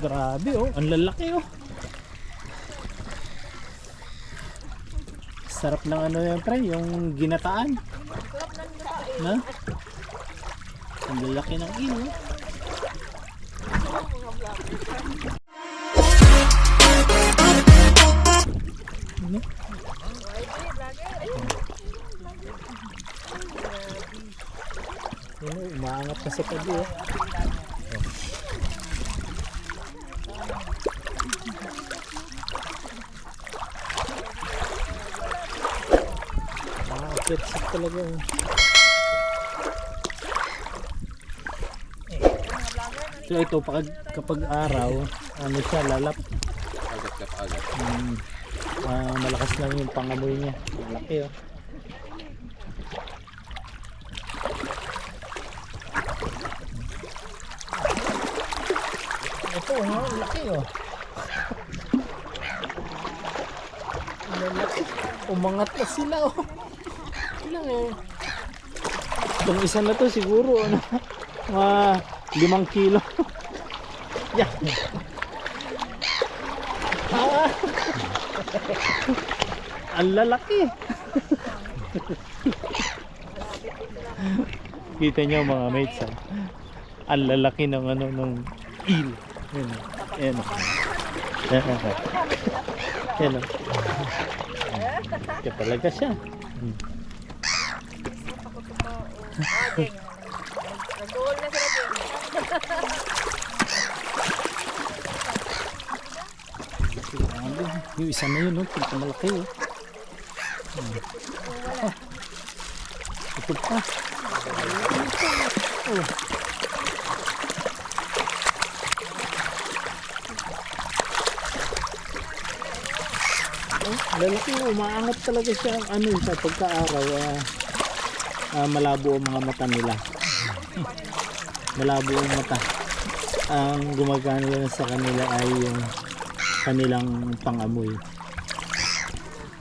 Grabe oh, ang lalaki oh. Sarap ng ano yan pre, yung ginataan. Na? Ang lalaki ng ilo. Ano? Ano, umaangat na sa tabi oh. Petsik talaga oh. So ito pag kapag araw, ano siya lalap. Agad ka agad. Mm, ah, malakas lang yung pangamoy niya. Malaki oh. Ito, oh, laki oh. Umangat na sila oh. Ilang eh. Itong isa na to siguro ano, mga limang kilo. yeah. Ah. Ang lalaki. Kita niyo mga mates ah. Ang lalaki ng ano ng eel. Yan. oh. Yan. oh. Yan. oh. Yan. oh. Kaya talaga siya. Hmm. Nag-goal na sila din. Grabe. Yung isa na yun, no? Ito malaki, oh. Ah. Ito pa. Oh. Oh, lalaki umaangat talaga siya ano sa pagkaaraw ah, ah, malabo ang mga mata nila malabo ang mata ang gumagana lang sa kanila ay yung kanilang pangamoy.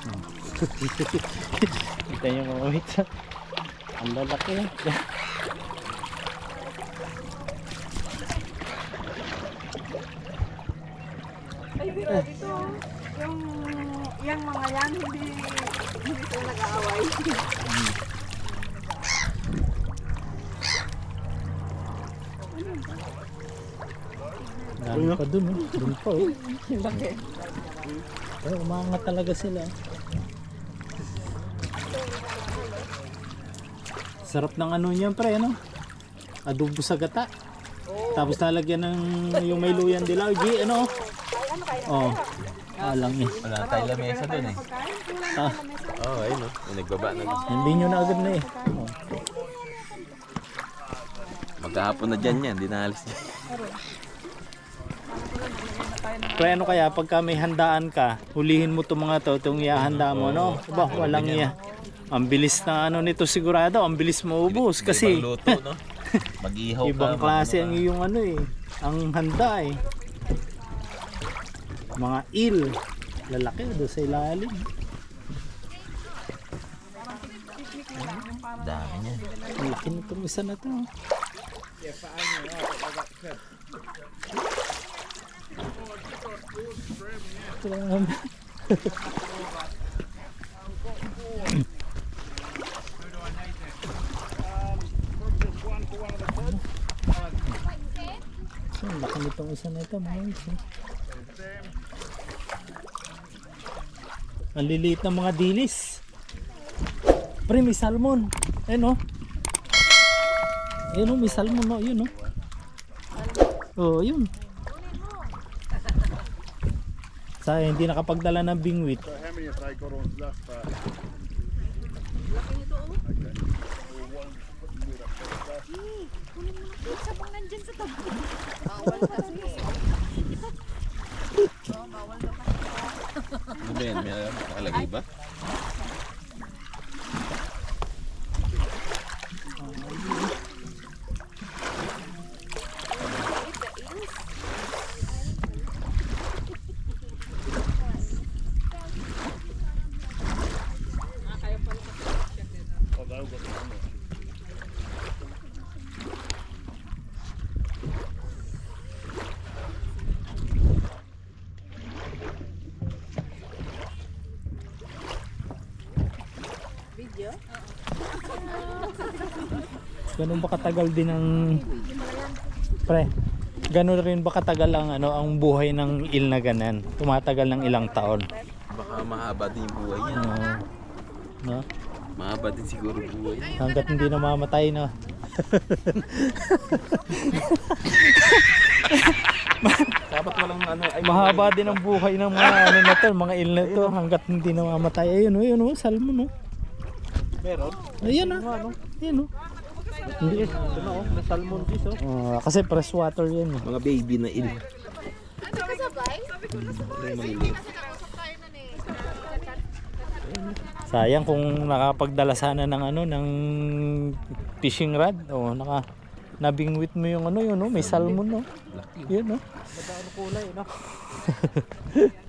Oh. Kita niyo mga ah. Ang lalaki. Ay, biro dito. Yung, yung mga yan, hindi, hindi sila nag-aaway. Dami pa dun, oh. Dun pa, oh. Laki. Ay, umangat talaga sila. Sarap ng ano niyan, pre, ano? Adobo sa gata. Tapos nalagyan ng yung may luyan dilaw. G, ano? Oh. Alang eh. Wala tayong lamesa dun eh. Ah, Oo, oh, ayun oh. May nagbaba na. hindi nyo na agad na eh. Oh. Magkahapon na dyan yan, di naalis dyan. Pre, ano kaya pagka may handaan ka, hulihin mo itong mga to, itong ihahanda mo, no? Ba, walang iya. Ang bilis na ano nito sigurado, ang bilis maubos kasi Ibang luto, no? Mag-ihaw ka. ibang klase ang iyong ano eh, ang handa eh. Mga il, lalaki doon sa ilalim. Dami niya. Ang laki nitong isa na to. Grabe. Ang laki nitong eh. Ang liliit ng mga dilis. Pre, may salmon. Ayun oh. Ayun oh, may salmon oh. Yun oh. Oh, yun. Sayang, hindi nakapagdala ng bingwit. Pizza pang nandyan sa tabi. Bawal pa Ano ba yan? May? Nakalagay ba? Video? Ganun ba katagal din ang pre? Ganun rin ba katagal ang ano ang buhay ng il na ganan? Tumatagal ng ilang taon. Baka mahaba din yung buhay niya. No. no? Mahaba din siguro buhay. Hanggat hindi namamatay no. Dapat walang ano ay mahaba din ang buhay ng mga ano na to, mga il na to hanggat hindi namamatay. Ayun, oh, ayun, oh, salmon no. Oh. Meron? Ayan ah. Ano? Ayan oh. Hindi. Eh. Ito na oh, may salmon fish oh. Oh, kasi fresh water yan. Eh. Mga baby na il. Ano ka sabay? Sabi ko na sabay. Hindi. Sayang kung nakapagdala sana ng ano ng fishing rod o naka nabingwit mo yung ano yun oh, may salmon oh. Yun oh. Madaan kulay no.